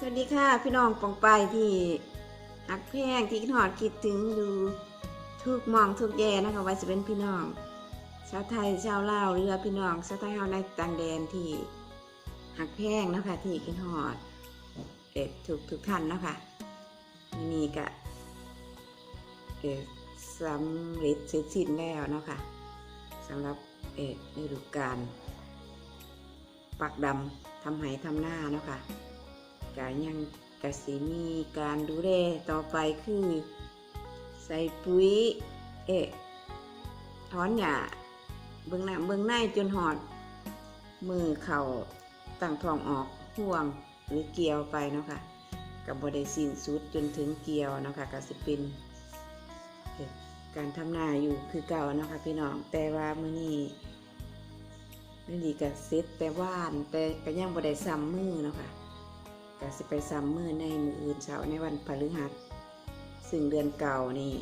สวัสดีค่ะพี่น้องปองไปที่หักแพงที่คิดหอดคิดถึงดูทุกมองทุกแย่นะคะว่าจะเป็นพี่น้อง ชาวไทยชาวลาวหรือพี่น้องชาวไทยเฮาในต่างแดนที่หักแพงนะคะที่คิดหอดเอ็ดทุกทุกท่านนะคะมื้อนี่ก็เอ็ดสำเร็จเสร็จสิ้นแล้วนะคะสำหรับเอ็ดฤดูกาลปักดำทำไหทำหน้านะคะ การยังกสิมีการดูแลต่อไปคือ ใส่ปุ๋ย เอะถอนหญ้าเบื้องหน้าเบื้องในจนหอด มือเข่าตั้งทองออกห่วงหรือเกียวไปเนาะค่ะกับบได้สิ้นสุดจนถึงเกียวเนาะค่ะก็สิเป็นการทำนาอยู่คือเก่าเนาะค่ะพี่น้องแต่ว่ามื้อนี้นี่ดีก็เสร็จแต่ว่านแต่ก็ยังบ่ได้ซ้ำมือเนาะค่ะ ก็สิไปซ้ำมือในมืออื่นเช้าในวันพฤหัส ซึ่งเดือนเก่านี่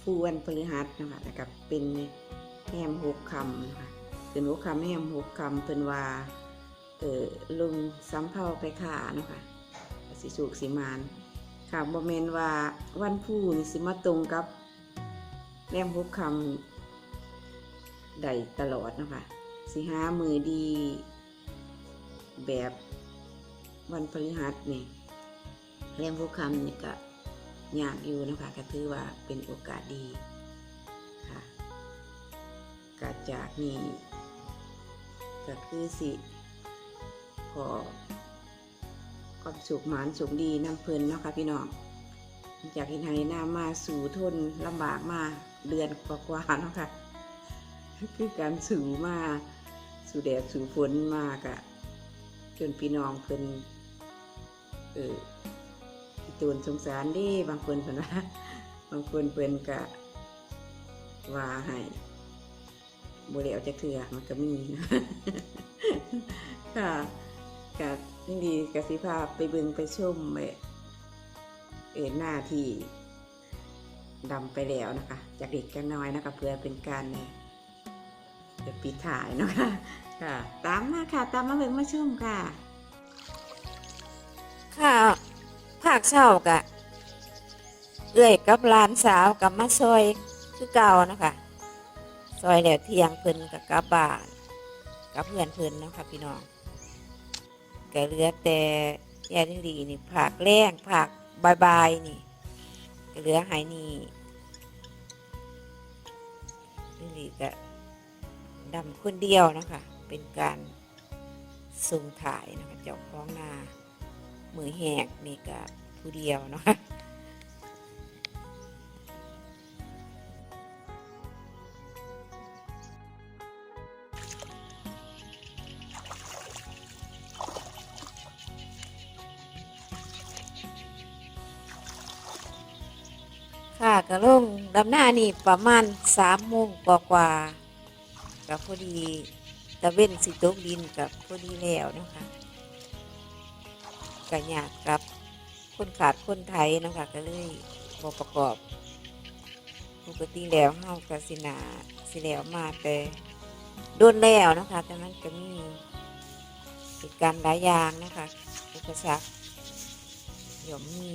ฟูวันพฤหัสนะคะแล้วก็เป็นแฮมหกคำนะคะเป็นหกคำแฮมหกคำเป็นว่าเออลุงซ้ำเผาไปขานะคะสิสูกสิมานค่ะบอมเมนว่าวันผู้นี่สิมาตรงกับแรมหกคำได้ตลอดนะคะสิห้ามือดีแบบ วันพฤหัสนี่แรมผู้คำนี่ก็ยากอยู่นะคะก็ถือว่าเป็นโอกาสดีค่ะกาจากนี่ก็คือสิขอความสุขหมานสุขดีน้ำเพลินเนาะค่ะพี่น้องจากที่ไทยหน้ามาสู่ทนลำบากมาเดือนกว่าๆเนาะค่ะคือการสู่มาสู่แดดสู่ฝนมากอะจนพี่น้องเพิ่น เออพี่ตูนสงสารดิบางคนเพิ่นว่าบางคนเพิ่นก็ว่าให้บ่ได้เอาจักเทื่อมันก็มีนะค่ะก็ยินดีกสิภาพไปบิ่งไปชมเอ่อเออหน้าที่ดำไปแล้วนะคะ จากเด็กกันน้อยนะคะ เพื่อเป็นการเนี่ยเดี๋ยวปิดถ่ายนะคะค่ะ ตามมาค่ะ ตามมาเบิ่งมาชมค่ะ ค่ะภาคเช้ากะเอื้อยกับหลานสาวกับมาซอยคือเก่านะคะซอยแล้วเที่ยงเพิ่นกับกลับบ้านกับเพื่อนเพิ่นนะคะพี่น้องก็เหลือแต่ยายลิลีนี่ผักแรงผักบายบายนี่ก็เหลือหายนี่ลิลีก็ดำคนเดียวนะคะเป็นการส่งถ่ายนะคะเจ้าของนา มือแหกนี่ก็ผู้เดียวเนาะค่ะก็ลงดำหน้านี่ประมาณสามโมงกว่าๆกับพอดีตะเว้นสิตกดินกับพอดีแล้วนะคะ กันยากกับ คนขาดคนไทยนะคะก็เลยบอประกอบ ปกติแล้วเฮากสินาสิแล้วมาแต่โดนแล้วนะคะ แต่มันก็มีเหตุการณ์หลายอย่างนะคะอุปสรรคย่อมมี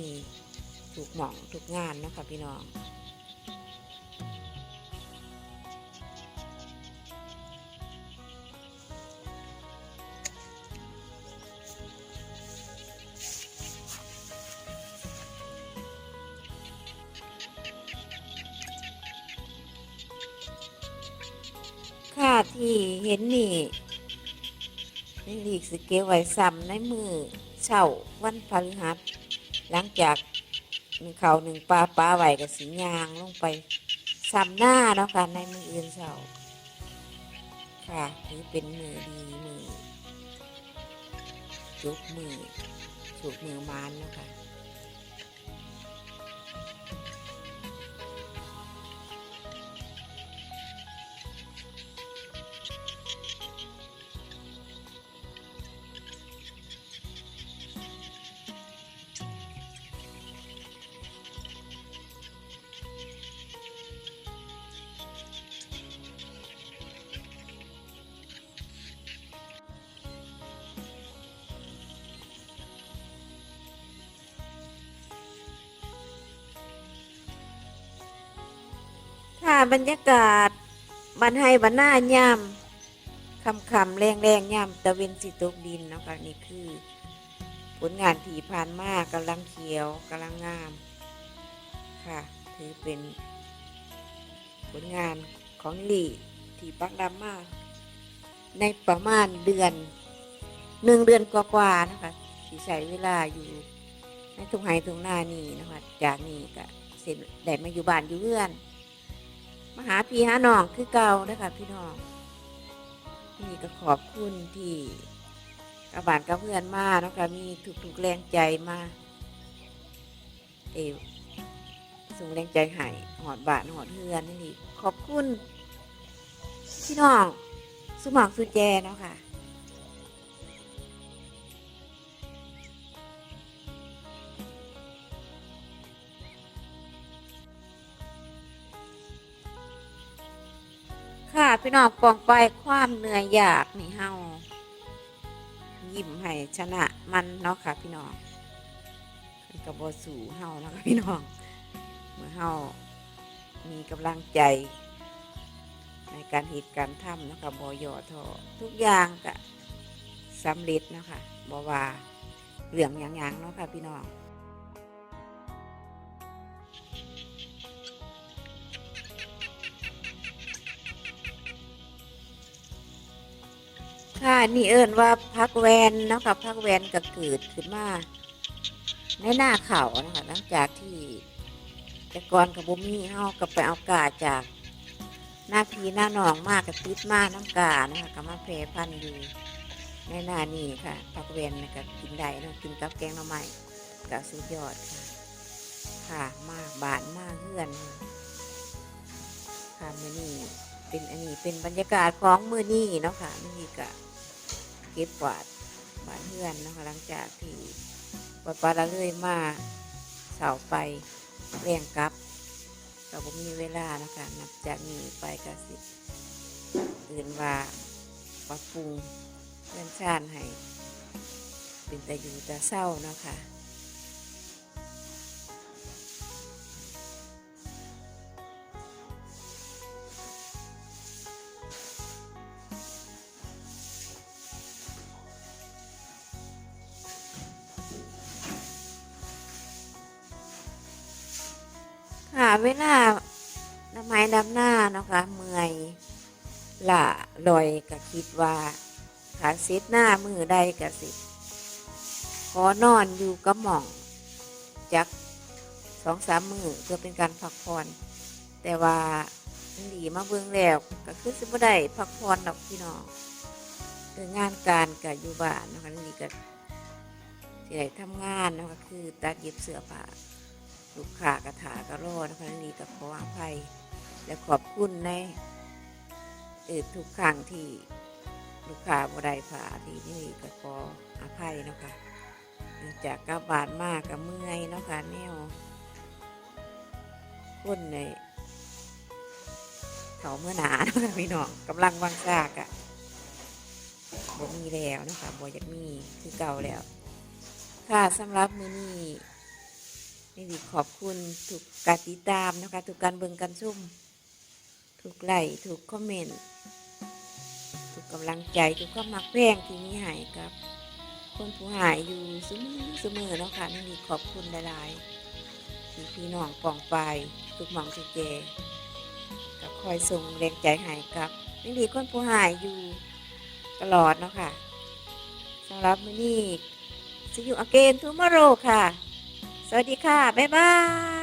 ถูกหม่องถูกงานนะคะพี่น้อง ค่ะที่เห็นนี่นี่ลีกสเกลไว้ซ้ำในมือเช่าวันพฤหัสหลังจากหนึ่งเขาหนึ่งปลาปลาไหวกับสียางลงไปซ้ำหน้าเนาะค่ะในมืออื่นเช่าค่ะถือเป็นมือดีมือจุกมือถูกมือมานเนาะค่ะ บรรยากาศบันให้บันหน้ายามคำคำแรงแรงยามตะเวนสิตกดินนะคะนี่คือ ผลงานที่ผ่านมากกำลังเขียวกำลังงาม ค่ะ ถือเป็น ผลงานของลีที่ปักดำมาก ในประมาณเดือนหนึ่งเดือนกว่าๆนะคะที่ใช้เวลาอยู่ในทุ่งไห่ทุ่งนานี่นะคะจากนี้ก็เสร็จได้มาอยู่บ้านอยู่เพื่อน มาหาพี่หาน้องคือเก่านะคะพี่น้องนี่ก็ขอบคุณที่กระบานกระเพื่อนมาเนาะคะมีถูกๆแรงใจมาเอวส่งแรงใจให้หอดบาทหอดเพื่อนนี่ขอบคุณพี่น้องสุหมองสุแจเนาะค่ะ พี่น้องปองไปความเหนื่อยยากนี่เฮายิ้มให้ชนะมันเนาะค่ะ พี่น้องกับบสู่เฮานะคะพี่น้องเมื่อเฮามีกำลังใจ ในการเหตุการณ์ทำนะคะบอยอทอทุกอย่างก็สำเร็จนะคะบอว่าเหลืองอย่างๆเนาะค่ะพี่น้อง นี่เอิญว่าพักแวนนะคะพักแวนก็เกิดขึ้นมาในหน้าเขานะคะหลังจากที่แต่ก่อนกับบุมีเฮาก็ไปเอากาจากหน้าพีหน้าหนองมากกับติดมากน้ำกานะคะก็มาแพร่พันอยู่ในหน้านี่ค่ะพักเวนนะก็กินได้นะกินกับแกงหน่อไม้ก็สุดยอดค่ะค่ะมากบานมากเพื่อน ค่ะมือนี่เป็นอันนี้เป็นบรรยากาศของมือนี่เนาะค่ะนี่ก็ เก็บกวาดบานเพื่อนนะคะหลังจากที่ปปาละเลยมาเสาไปแรงกลับก็บ่มีเวลานะคะนับจากนี้ไปกสิตื่นว่าปรับปรุงเรื่องชาติให้เป็นแต่อยู่แต่เศร้านะคะ เวลาน้ำไม้ดำหน้านะคะเมื่อยละลอยก็คิดว่าขาซ็ตหน้ามือใดก็สิขอนอนอยู่กับหม่องจักสองสามมือเพื่อเป็นการพักผ่อนแต่ว่าดีมาเบิ่งแล้วก็คือสิบ่ได้พักผ่อนดอกพี่น้องคืองานการกับอยู่บ้านนะคะนี่ก็สิได้ทำงานนะคะคือตัดเย็บเสื้อผ้า ลูกค้ากระถากระโลนะคะนี่ก็ขออภัย และขอบคุณในเออทุกครั้งที่ลูกค้าบ่ได้ผ่าที่นี่ก็ขออภัยนะคะเนื่องจากกลับานมากกับเมื่อยนะคะแนวคนในเขาเมื่อหนาเนาะค่ะพี่น้องกำลังวังซากอะบ่มีแล้วนะคะบ่อยากมีคือเก่าแล้ว ค่ะสำหรับมือนี้ นี่ดีขอบคุณทุกการติดตามนะคะทุกการเบิ่งกันซุ่มทุกไลค์ทุกคอมเมนต์ทุกกำลังใจทุกความมักแพงที่มีให้กับ คนผู้หายอยู่เสมอเสมอเนาะค่ะนี่ดีขอบคุณหลายๆที่พี่น้องปองไปทุกหมองทุกเจก็คอยส่งแรงใจให้กับนี่ดีคนผู้หายอยู่ตลอดเนาะค่ะสำหรับมื้อนี้ See you again tomorrow ค่ะ วัสดีค่ะ บ๊ายบาย